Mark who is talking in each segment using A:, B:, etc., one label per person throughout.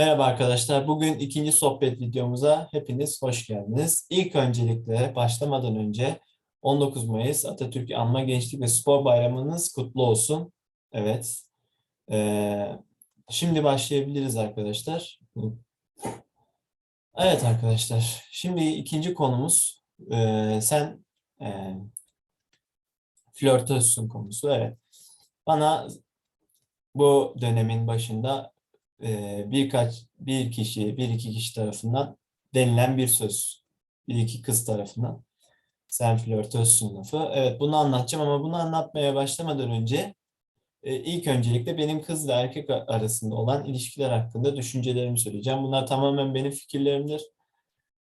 A: Merhaba arkadaşlar. Bugün ikinci sohbet videomuza hepiniz hoş geldiniz. İlk öncelikle başlamadan önce 19 Mayıs Atatürk Anma Gençlik ve Spor Bayramınız kutlu olsun. Evet. Ee, şimdi başlayabiliriz arkadaşlar. Evet arkadaşlar. Şimdi ikinci konumuz ee, sen ee, flörtözsün konusu. Evet. Bana bu dönemin başında e, birkaç bir kişi, bir iki kişi tarafından denilen bir söz. Bir iki kız tarafından. Sen flörtözsün lafı. Evet bunu anlatacağım ama bunu anlatmaya başlamadan önce e, ilk öncelikle benim kızla erkek arasında olan ilişkiler hakkında düşüncelerimi söyleyeceğim. Bunlar tamamen benim fikirlerimdir.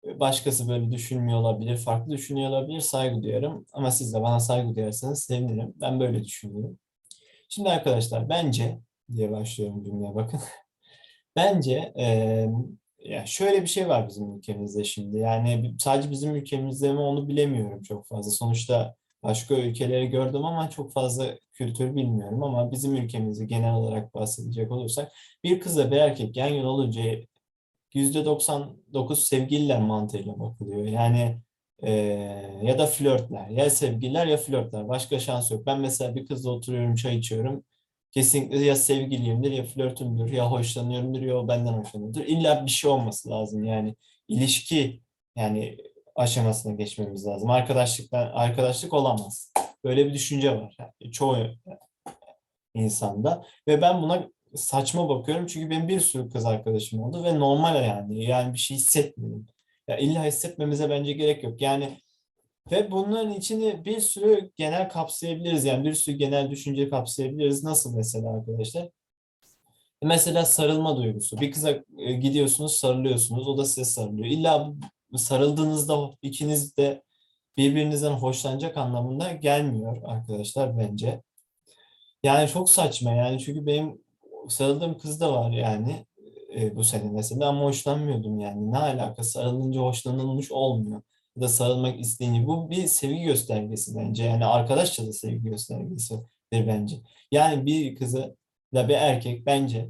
A: E, Başkası böyle düşünmüyor olabilir, farklı düşünüyor olabilir, saygı duyarım. Ama siz de bana saygı duyarsanız sevinirim. Ben böyle düşünüyorum. Şimdi arkadaşlar bence diye başlıyorum cümleye bakın. Bence eee, ya şöyle bir şey var bizim ülkemizde şimdi. Yani sadece bizim ülkemizde mi onu bilemiyorum çok fazla. Sonuçta başka ülkeleri gördüm ama çok fazla kültür bilmiyorum. Ama bizim ülkemizi genel olarak bahsedecek olursak bir kızla bir erkek yan yana olunca %99 sevgililer mantığıyla bakılıyor. Yani eee, ya da flörtler. Ya sevgililer ya flörtler. Başka şans yok. Ben mesela bir kızla oturuyorum, çay içiyorum. Kesinlikle ya sevgiliyimdir ya flörtümdür ya hoşlanıyorumdur ya o benden hoşlanıyordur. İlla bir şey olması lazım yani ilişki yani aşamasına geçmemiz lazım. Arkadaşlıktan arkadaşlık olamaz. Böyle bir düşünce var yani çoğu insanda ve ben buna saçma bakıyorum çünkü benim bir sürü kız arkadaşım oldu ve normal yani yani bir şey hissetmedim. Ya illa hissetmemize bence gerek yok. Yani ve bunların içini bir sürü genel kapsayabiliriz. Yani bir sürü genel düşünce kapsayabiliriz. Nasıl mesela arkadaşlar? Mesela sarılma duygusu. Bir kıza e, gidiyorsunuz, sarılıyorsunuz. O da size sarılıyor. İlla sarıldığınızda ikiniz de birbirinizden hoşlanacak anlamında gelmiyor arkadaşlar bence. Yani çok saçma yani çünkü benim sarıldığım kız da var yani e, bu sene mesela ama hoşlanmıyordum yani. Ne alaka sarılınca hoşlanılmış olmuyor da sarılmak isteyince bu bir sevgi göstergesi bence. Yani arkadaşça da sevgi göstergesidir bence. Yani bir kızı da bir erkek bence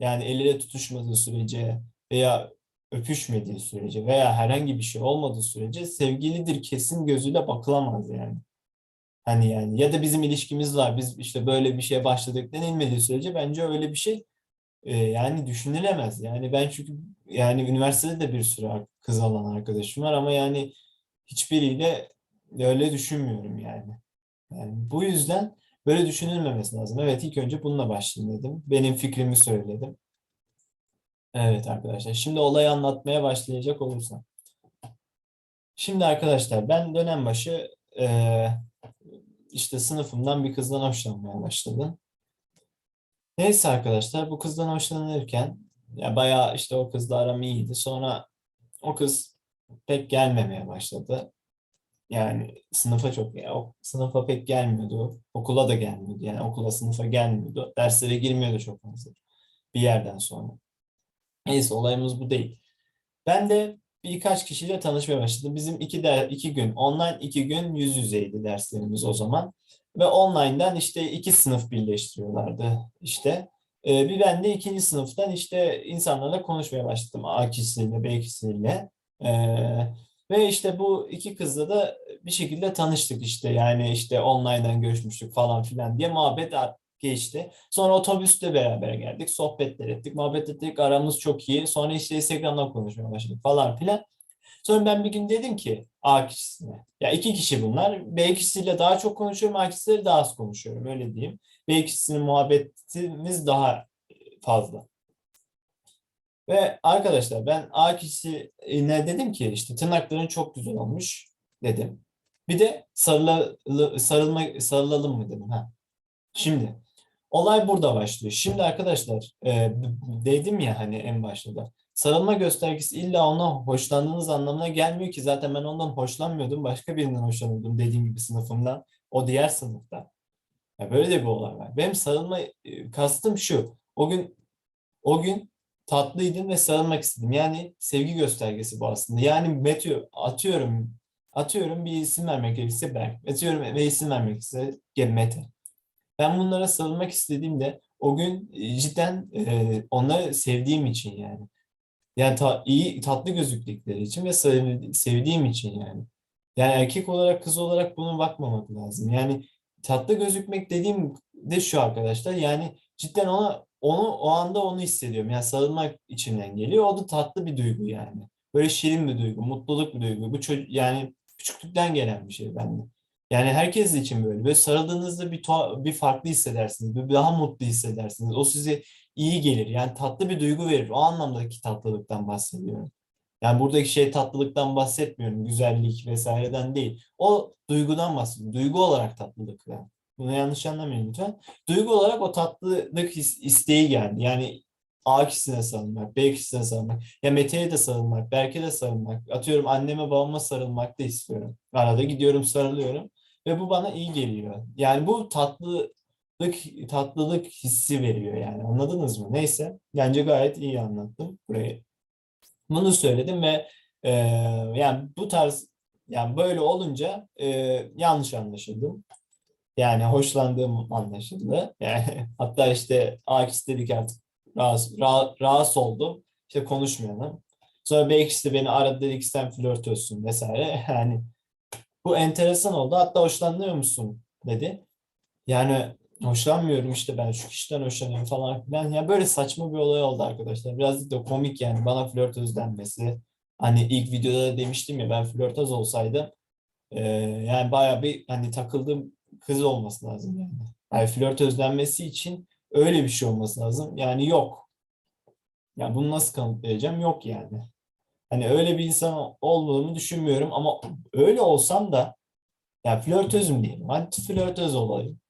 A: yani el ele tutuşmadığı sürece veya öpüşmediği sürece veya herhangi bir şey olmadığı sürece sevgilidir kesin gözüyle bakılamaz yani. Hani yani ya da bizim ilişkimiz var biz işte böyle bir şeye başladık denilmediği sürece bence öyle bir şey e, yani düşünülemez. Yani ben çünkü yani üniversitede de bir sürü kız alan arkadaşım var ama yani hiçbiriyle öyle düşünmüyorum yani. Yani bu yüzden böyle düşünülmemesi lazım. Evet ilk önce bununla başlayayım dedim. Benim fikrimi söyledim. Evet arkadaşlar şimdi olayı anlatmaya başlayacak olursam. Şimdi arkadaşlar ben dönem başı e, işte sınıfımdan bir kızdan hoşlanmaya başladım. Neyse arkadaşlar bu kızdan hoşlanırken ya bayağı işte o kızla aram iyiydi. Sonra o kız pek gelmemeye başladı. Yani sınıfa çok ya sınıfa pek gelmiyordu. Okula da gelmiyordu. Yani okula sınıfa gelmiyordu. Derslere girmiyordu çok fazla. Bir yerden sonra. Neyse olayımız bu değil. Ben de birkaç kişiyle tanışmaya başladım. Bizim iki, de, iki gün online, iki gün yüz yüzeydi derslerimiz o zaman. Ve online'dan işte iki sınıf birleştiriyorlardı işte. Ee, bir ben de ikinci sınıftan işte insanlarla konuşmaya başladım. A kişisiyle, B kişisiyle. Ee, ve işte bu iki kızla da bir şekilde tanıştık işte. Yani işte online'dan görüşmüştük falan filan diye muhabbet geçti. Sonra otobüste beraber geldik. Sohbetler ettik, muhabbet ettik. Aramız çok iyi. Sonra işte Instagram'dan konuşmaya başladık falan filan. Sonra ben bir gün dedim ki A kişisine. Ya iki kişi bunlar. B kişisiyle daha çok konuşuyorum. A kişisiyle daha az konuşuyorum. Öyle diyeyim. B kişisinin muhabbetimiz daha fazla. Ve arkadaşlar ben A kişisine dedim ki işte tırnakların çok güzel olmuş dedim. Bir de sarıla, sarılma, sarılalım mı dedim. Ha. Şimdi olay burada başlıyor. Şimdi arkadaşlar e, dedim ya hani en başta da sarılma göstergesi illa ona hoşlandığınız anlamına gelmiyor ki zaten ben ondan hoşlanmıyordum. Başka birinden hoşlanıyordum dediğim gibi sınıfımdan. O diğer sınıfta. Ya böyle de bir olay var. Benim sarılma e, kastım şu. O gün o gün tatlıydım ve sarılmak istedim. Yani sevgi göstergesi bu aslında. Yani meteo, atıyorum atıyorum bir isim vermek gerekirse Berk. Atıyorum ve isim vermek gerekirse Mete. Ben bunlara sarılmak istediğimde o gün e, cidden e, onları sevdiğim için yani. Yani ta, iyi tatlı gözüktükleri için ve sev- sevdiğim için yani. Yani erkek olarak kız olarak buna bakmamak lazım. Yani tatlı gözükmek dediğim de şu arkadaşlar. Yani cidden ona onu o anda onu hissediyorum. Yani sarılmak içimden geliyor. O da tatlı bir duygu yani. Böyle şirin bir duygu, mutluluk bir duygu. Bu çocuk yani küçüklükten gelen bir şey bende. Yani herkes için böyle. Böyle sarıldığınızda bir bir farklı hissedersiniz. Bir daha mutlu hissedersiniz. O size iyi gelir. Yani tatlı bir duygu verir. O anlamdaki tatlılıktan bahsediyorum. Yani buradaki şey tatlılıktan bahsetmiyorum. Güzellik vesaireden değil. O duygudan bahsediyorum. Duygu olarak tatlılık. Yani. Bunu yanlış anlamayın lütfen. Duygu olarak o tatlılık isteği geldi. Yani A kişisine sarılmak, B kişisine sarılmak. Ya Mete'ye de sarılmak, Berke de sarılmak. Atıyorum anneme babama sarılmak da istiyorum. Arada gidiyorum sarılıyorum. Ve bu bana iyi geliyor. Yani bu tatlılık tatlılık hissi veriyor yani. Anladınız mı? Neyse. Bence gayet iyi anlattım burayı. Bunu söyledim ve e, yani bu tarz yani böyle olunca e, yanlış anlaşıldım. Yani hoşlandığım anlaşıldı. Yani hatta işte Akis dedi ki artık rahatsız, ra- rahatsız oldum. İşte konuşmayalım. Sonra B ikisi de beni aradı dedi ki sen flörtözsün vesaire. Yani bu enteresan oldu. Hatta hoşlanıyor musun dedi. Yani hoşlanmıyorum işte ben şu kişiden hoşlanıyorum falan filan. Ya böyle saçma bir olay oldu arkadaşlar. Biraz da komik yani bana flörtöz denmesi. Hani ilk videoda da demiştim ya ben flörtöz olsaydım e, yani bayağı bir hani takıldığım kız olması lazım yani. Yani flörtöz denmesi için öyle bir şey olması lazım. Yani yok. Yani bunu nasıl kanıtlayacağım? Yok yani. Hani öyle bir insan olduğumu düşünmüyorum ama öyle olsam da yani flörtözüm diyelim. Hadi flörtöz olayım.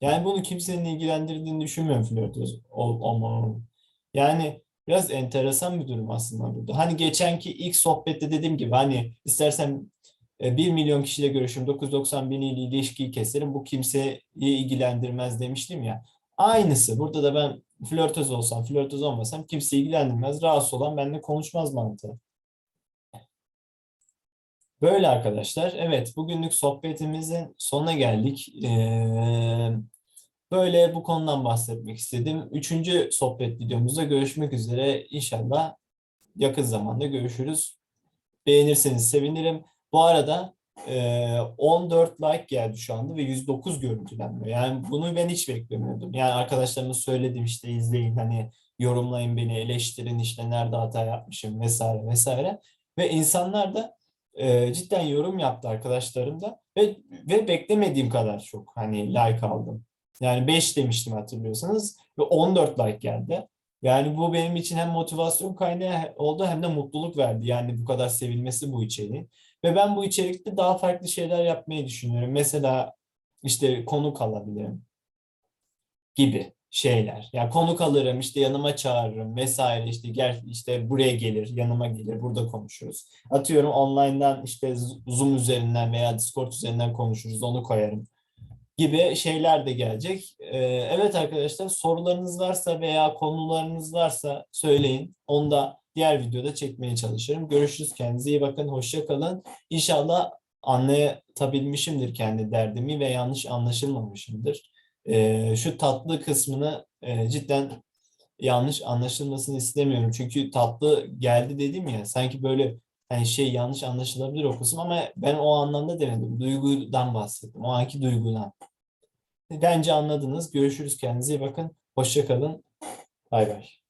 A: Yani bunu kimsenin ilgilendirdiğini düşünmüyorum flörtöz ol, olmamın. Yani biraz enteresan bir durum aslında burada. Hani geçenki ilk sohbette dediğim gibi hani istersen 1 milyon kişiyle görüşürüm 990 bin ile ilişkiyi keserim bu kimseyi ilgilendirmez demiştim ya. Aynısı burada da ben flörtöz olsam flörtöz olmasam kimse ilgilendirmez. Rahatsız olan benimle konuşmaz mantığı. Böyle arkadaşlar. Evet, bugünlük sohbetimizin sonuna geldik. Ee, böyle bu konudan bahsetmek istedim. Üçüncü sohbet videomuzda görüşmek üzere. İnşallah yakın zamanda görüşürüz. Beğenirseniz sevinirim. Bu arada e, 14 like geldi şu anda ve 109 görüntülenme. Yani bunu ben hiç beklemiyordum. Yani arkadaşlarıma söyledim işte izleyin hani yorumlayın beni eleştirin işte nerede hata yapmışım vesaire vesaire. Ve insanlar da e, cidden yorum yaptı arkadaşlarım da ve, ve beklemediğim kadar çok hani like aldım. Yani 5 demiştim hatırlıyorsanız ve 14 like geldi. Yani bu benim için hem motivasyon kaynağı oldu hem de mutluluk verdi. Yani bu kadar sevilmesi bu içeriğin. Ve ben bu içerikte daha farklı şeyler yapmayı düşünüyorum. Mesela işte konuk alabilirim gibi şeyler. Yani konuk alırım, işte yanıma çağırırım vesaire işte gel işte buraya gelir, yanıma gelir, burada konuşuruz. Atıyorum online'dan işte Zoom üzerinden veya Discord üzerinden konuşuruz, onu koyarım gibi şeyler de gelecek. Ee, evet arkadaşlar sorularınız varsa veya konularınız varsa söyleyin. Onu da diğer videoda çekmeye çalışırım. Görüşürüz. Kendinize iyi bakın. Hoşça kalın. İnşallah anlatabilmişimdir kendi derdimi ve yanlış anlaşılmamışımdır. Ee, şu tatlı kısmını e, cidden yanlış anlaşılmasını istemiyorum. Çünkü tatlı geldi dedim ya sanki böyle hani şey yanlış anlaşılabilir o kısım ama ben o anlamda demedim. Duygudan bahsettim. O anki duygudan. Bence anladınız. Görüşürüz. Kendinize iyi bakın. Hoşça kalın. Bay bay.